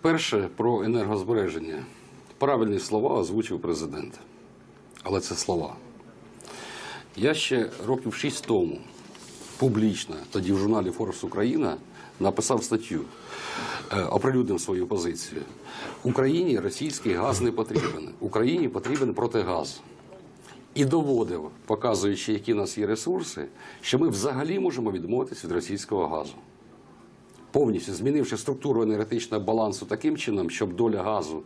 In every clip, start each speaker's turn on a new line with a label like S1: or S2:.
S1: Перше про енергозбереження. Правильні слова озвучив президент. Але це слова. Я ще років шість тому публічно, тоді в журналі Форбс Україна, написав статтю, е, оприлюднив свою позицію. Україні російський газ не потрібен. Україні потрібен протигаз. І доводив, показуючи, які в нас є ресурси, що ми взагалі можемо відмовитися від російського газу повністю змінивши структуру енергетичного балансу таким чином, щоб доля газу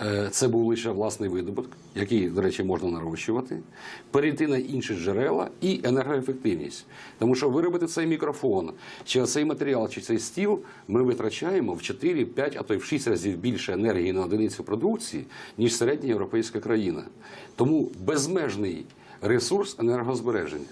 S1: е, це був лише власний видобуток, який, до речі, можна нарощувати, перейти на інші джерела і енергоефективність. Тому що виробити цей мікрофон, чи цей матеріал, чи цей стіл, ми витрачаємо в 4, 5, а то й в 6 разів більше енергії на одиницю продукції, ніж середня європейська країна. Тому безмежний ресурс енергозбереження.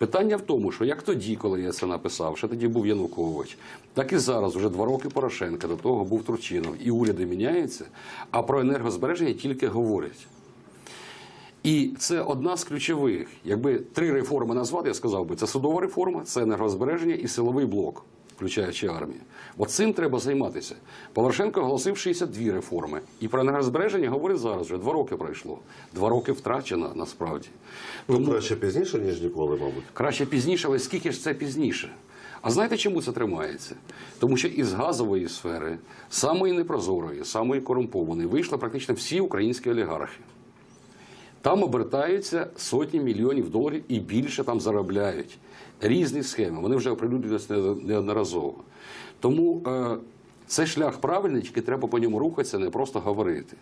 S1: Питання в тому, що як тоді, коли я це написав, що тоді був Янукович, так і зараз, вже два роки Порошенка, до того був Турчинов, і уряди міняються, а про енергозбереження тільки говорять. І це одна з ключових. Якби три реформи назвати, я сказав би, це судова реформа, це енергозбереження і силовий блок, включаючи армію. От цим треба займатися. Порошенко оголосив 62 реформи. І про енергозбереження говорить зараз, вже два роки пройшло. Два роки втрачено насправді.
S2: Ну, краще пізніше, ніж ніколи, мабуть.
S1: Краще пізніше, але скільки ж це пізніше? А знаєте, чому це тримається? Тому що із газової сфери, самої непрозорої, самої корумпованої, вийшли практично всі українські олігархи. Там обертаються сотні мільйонів доларів і більше там заробляють. Різні схеми. Вони вже оприлюднилися неодноразово. Тому е, це шлях правильний, тільки треба по ньому рухатися, не просто говорити.